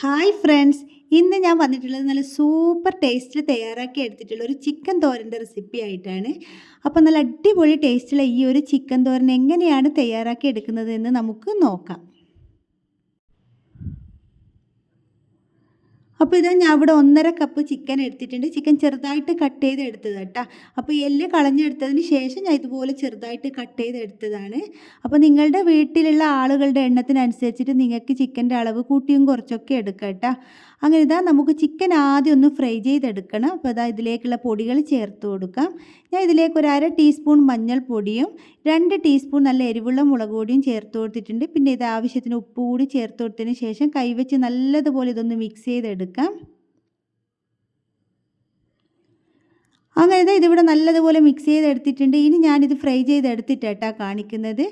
Hi friends ഇന്ന് ഞാൻ വന്നിട്ടുള്ളത് നല്ല സൂപ്പർ ടേസ്റ്റിൽ തയ്യാറാക്കി എടുത്തിട്ടുള്ള ഒരു ചിക്കൻ തോരന്റെ റെസിപ്പി ആയിട്ടാണ്. അപ്പോൾ നല്ല അടിപൊളി ടേസ്റ്റുള്ള ഈ ഒരു ചിക്കൻ തോരൻ എങ്ങനെയാണ് തയ്യാറാക്കി എടുക്കുന്നതെന്ന് നമുക്ക് നോക്കാം. അപ്പോൾ ഇതാ ഞാൻ ഇവിടെ ഒന്നര കപ്പ് ചിക്കൻ എടുത്തിട്ടുണ്ട്. ചിക്കൻ ചെറുതായിട്ട് കട്ട് ചെയ്ത് എടുത്തത് കേട്ടോ അപ്പോൾ എല്ല് കളഞ്ഞെടുത്തതിന് ശേഷം ഞാൻ ഇതുപോലെ ചെറുതായിട്ട് കട്ട് ചെയ്ത് എടുത്തതാണ്. അപ്പോൾ നിങ്ങളുടെ വീട്ടിലുള്ള ആളുകളുടെ എണ്ണത്തിനനുസരിച്ചിട്ട് നിങ്ങൾക്ക് ചിക്കന്റെ അളവ് കൂട്ടിയും കുറച്ചൊക്കെ എടുക്കാം കേട്ടോ അങ്ങനെ ഇതാ നമുക്ക് ചിക്കൻ ആദ്യം ഒന്ന് ഫ്രൈ ചെയ്തെടുക്കണം. അപ്പോൾ ഇതാ ഇതിലേക്കുള്ള പൊടികൾ ചേർത്ത് കൊടുക്കാം. ഞാൻ ഇതിലേക്ക് ഒരു അര ടീസ്പൂൺ മഞ്ഞൾപ്പൊടിയും രണ്ട് ടീസ്പൂൺ നല്ല എരിവുള്ള മുളക് പൊടിയും ചേർത്ത് കൊടുത്തിട്ടുണ്ട്. പിന്നെ ഇത് ആവശ്യത്തിന് ഉപ്പ് കൂടി ചേർത്ത് കൊടുത്തതിന് ശേഷം കൈവച്ച് നല്ലതുപോലെ ഇതൊന്ന് മിക്സ് ചെയ്തെടുക്കാം. അങ്ങനെ ഇതിവിടെ നല്ലതുപോലെ മിക്സ് ചെയ്തെടുത്തിട്ടുണ്ട്. ഇനി ഞാനിത് ഫ്രൈ ചെയ്തെടുത്തിട്ടാ കാണിക്കുന്നത്.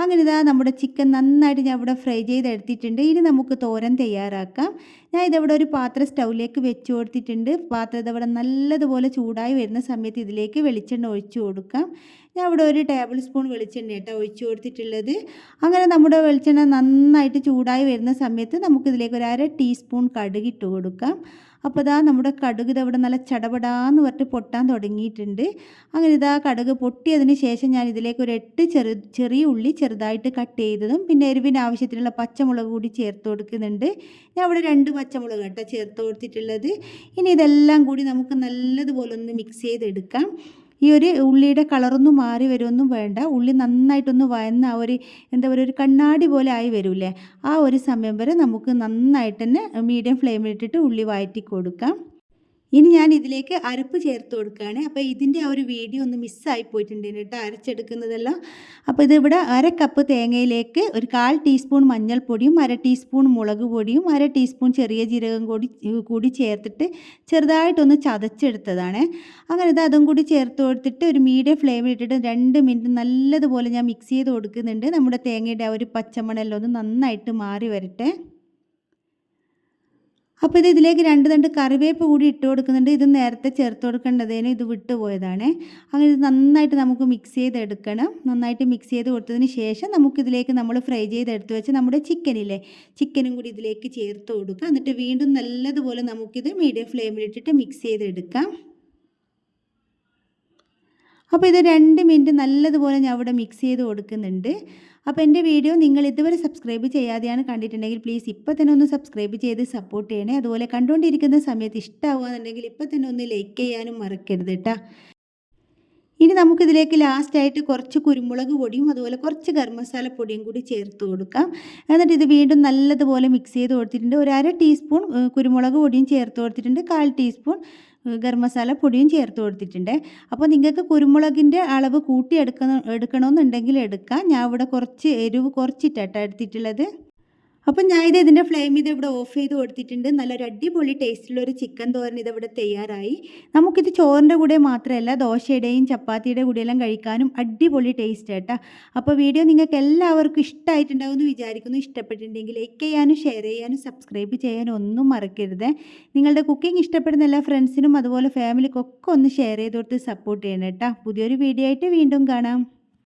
അങ്ങനെ ഇതാ നമ്മുടെ ചിക്കൻ നന്നായിട്ട് ഞാൻ ഇവിടെ ഫ്രൈ ചെയ്തെടുത്തിട്ടുണ്ട്. ഇനി നമുക്ക് തോരൻ തയ്യാറാക്കാം. ഞാൻ ഇതവിടെ ഒരു പാത്രം സ്റ്റൗവിലേക്ക് വെച്ച് കൊടുത്തിട്ടുണ്ട്. പാത്രം ഇതവിടെ നല്ലതുപോലെ ചൂടായി വരുന്ന സമയത്ത് ഇതിലേക്ക് വെളിച്ചെണ്ണ ഒഴിച്ചു കൊടുക്കാം. ഞാൻ ഇവിടെ ഒരു ടേബിൾ സ്പൂൺ വെളിച്ചെണ്ണ കേട്ടോ ഒഴിച്ചു കൊടുത്തിട്ടുള്ളത്. അങ്ങനെ നമ്മുടെ വെളിച്ചെണ്ണ നന്നായിട്ട് ചൂടായി വരുന്ന സമയത്ത് നമുക്കിതിലേക്ക് ഒരു അര ടീസ്പൂൺ കടുകിട്ട് കൊടുക്കാം. അപ്പോൾ ഇതാ നമ്മുടെ കടുക് ഇതവിടെ നല്ല ചടപടാന്ന് പറഞ്ഞിട്ട് പൊട്ടാൻ തുടങ്ങിയിട്ടുണ്ട്. അങ്ങനെ ഇതാ കടുക് പൊട്ടിയതിന് ശേഷം ഞാൻ ഇതിലേക്ക് ഒരു എട്ട് ചെറു ചെറിയ ഉള്ളി ചെറുതായിട്ട് കട്ട് ചെയ്തതും പിന്നെ എരിവിന് ആവശ്യത്തിനുള്ള പച്ചമുളക് കൂടി ചേർത്ത് കൊടുക്കുന്നുണ്ട്. ഞാൻ ഇവിടെ രണ്ട് പച്ചമുളക് കേട്ടോ ചേർത്ത് കൊടുത്തിട്ടുള്ളത്. ഇനി ഇതെല്ലാം കൂടി നമുക്ക് നല്ലതുപോലെ ഒന്ന് മിക്സ് ചെയ്തെടുക്കാം. ഈ ഒരു ഉള്ളിയുടെ കളറൊന്നും മാറി വരുമൊന്നും വേണ്ട. ഉള്ളി നന്നായിട്ടൊന്ന് വയന്ന് ആ ഒരു എന്താ പറയുക ഒരു കണ്ണാടി പോലെ ആയി വരൂലേ ആ ഒരു സമയം വരെ നമുക്ക് നന്നായിട്ട് തന്നെ മീഡിയം ഫ്ലെയിമിലിട്ടിട്ട് ഉള്ളി വഴറ്റി കൊടുക്കാം. ഇനി ഞാൻ ഇതിലേക്ക് അരപ്പ് ചേർത്ത് കൊടുക്കുകയാണ്. അപ്പോൾ ഇതിന്റെ ആ ഒരു വീഡിയോ ഒന്ന് മിസ്സായി പോയിട്ടുണ്ട് കേട്ടോ അരച്ചെടുക്കുന്നതെല്ലാം. അപ്പോൾ ഇതിവിടെ അര കപ്പ് തേങ്ങയിലേക്ക് ഒരു കാൽ ടീസ്പൂൺ മഞ്ഞൾപ്പൊടിയും അര ടീസ്പൂൺ മുളക് പൊടിയും അര ടീസ്പൂൺ ചെറിയ ജീരകം കൂടി കൂടി ചേർത്തിട്ട് ചെറുതായിട്ടൊന്ന് ചതച്ചെടുത്തതാണ്. അങ്ങനെ ഇത് അതും കൂടി ചേർത്ത് കൊടുത്തിട്ട് ഒരു മീഡിയം ഫ്ലെയിമിൽ ഇട്ടിട്ട് രണ്ട് മിനിറ്റ് നല്ലതുപോലെ ഞാൻ മിക്സ് ചെയ്ത് കൊടുക്കുന്നുണ്ട്. നമ്മുടെ തേങ്ങയുടെ ആ ഒരു പച്ചമണെല്ലാം ഒന്ന് നന്നായിട്ട് മാറി വരട്ടെ. അപ്പോൾ ഇത് ഇതിലേക്ക് രണ്ട് രണ്ട് കറിവേപ്പ് കൂടി ഇട്ട് കൊടുക്കുന്നുണ്ട്. ഇത് നേരത്തെ ചേർത്ത് കൊടുക്കേണ്ടതേനും ഇത് വിട്ടു പോയതാണ്. അങ്ങനെ ഇത് നന്നായിട്ട് നമുക്ക് മിക്സ് ചെയ്തെടുക്കണം. നന്നായിട്ട് മിക്സ് ചെയ്ത് കൊടുത്തതിന് ശേഷം നമുക്കിതിലേക്ക് നമ്മൾ ഫ്രൈ ചെയ്തെടുത്ത് വെച്ച് നമ്മുടെ ചിക്കനില്ലേ ചിക്കനും കൂടി ഇതിലേക്ക് ചേർത്ത് കൊടുക്കുക. എന്നിട്ട് വീണ്ടും നല്ലതുപോലെ നമുക്കിത് മീഡിയം ഫ്ലെയിമിലിട്ടിട്ട് മിക്സ് ചെയ്തെടുക്കാം. അപ്പോൾ ഇത് രണ്ട് മിനിറ്റ് നല്ലതുപോലെ ഞാൻ അവിടെ മിക്സ് ചെയ്ത് കൊടുക്കുന്നുണ്ട്. അപ്പോൾ എന്റെ വീഡിയോ നിങ്ങൾ ഇതുവരെ സബ്സ്ക്രൈബ് ചെയ്യാതെയാണ് കണ്ടിട്ടുണ്ടെങ്കിൽ പ്ലീസ് ഇപ്പോൾ തന്നെ ഒന്ന് സബ്സ്ക്രൈബ് ചെയ്ത് സപ്പോർട്ട് ചെയ്യണേ. അതുപോലെ കണ്ടുകൊണ്ടിരിക്കുന്ന സമയത്ത് ഇഷ്ടമാവുകയെന്നുണ്ടെങ്കിൽ ഇപ്പോൾ തന്നെ ഒന്ന് ലൈക്ക് ചെയ്യാനും മറക്കരുത് കേട്ടോ ഇനി നമുക്കിതിലേക്ക് ലാസ്റ്റായിട്ട് കുറച്ച് കുരുമുളക് പൊടിയും അതുപോലെ കുറച്ച് ഗരം മസാല പൊടിയും കൂടി ചേർത്ത് കൊടുക്കാം. എന്നിട്ട് ഇത് വീണ്ടും നല്ലതുപോലെ മിക്സ് ചെയ്ത് കൊടുത്തിട്ടുണ്ട്. ഒരു അര ടീസ്പൂൺ കുരുമുളക് പൊടിയും ചേർത്ത് കൊടുത്തിട്ടുണ്ട്. കാൽ ടീസ്പൂൺ ഗരം മസാല പൊടിയും ചേർത്ത് കൊടുത്തിട്ടുണ്ട്. അപ്പോൾ നിങ്ങൾക്ക് കുരുമുളകിന്റെ അളവ് കൂട്ടി എടുക്കണം എടുക്കണമെന്നുണ്ടെങ്കിൽ എടുക്കാം. ഞാൻ ഇവിടെ കുറച്ച് എരിവ് കുറച്ചിട്ടാണ് എടുത്തിട്ടുള്ളത്. അപ്പം ഇത് ഇതിന്റെ ഫ്ലെയിം ഇത് ഇവിടെ ഓഫ് ചെയ്ത് കൊടുത്തിട്ടുണ്ട്. നല്ലൊരു അടിപൊളി ടേസ്റ്റുള്ള ഒരു ചിക്കൻ തോരൻ ഇത് ഇതിവിടെ തയ്യാറായി. നമുക്കിത് ചോറിന്റെ കൂടെ മാത്രമല്ല ദോശയുടെയും ചപ്പാത്തിയുടെ കൂടെയെല്ലാം കഴിക്കാനും അടിപൊളി ടേസ്റ്റ് കേട്ടോ അപ്പോൾ വീഡിയോ നിങ്ങൾക്ക് എല്ലാവർക്കും ഇഷ്ടമായിട്ടുണ്ടാവും എന്ന് വിചാരിക്കുന്നു. ഇഷ്ടപ്പെട്ടിട്ടുണ്ടെങ്കിൽ ലൈക്ക് ചെയ്യാനും ഷെയർ ചെയ്യാനും സബ്സ്ക്രൈബ് ചെയ്യാനും ഒന്നും മറക്കരുത്. നിങ്ങളുടെ കുക്കിംഗ് ഇഷ്ടപ്പെടുന്ന എല്ലാ ഫ്രണ്ട്സിനും അതുപോലെ ഫാമിലിക്കൊക്കെ ഒന്ന് ഷെയർ ചെയ്ത് കൊടുത്ത് സപ്പോർട്ട് ചെയ്യണം കേട്ടോ പുതിയൊരു വീഡിയോ ആയിട്ട് വീണ്ടും കാണാം.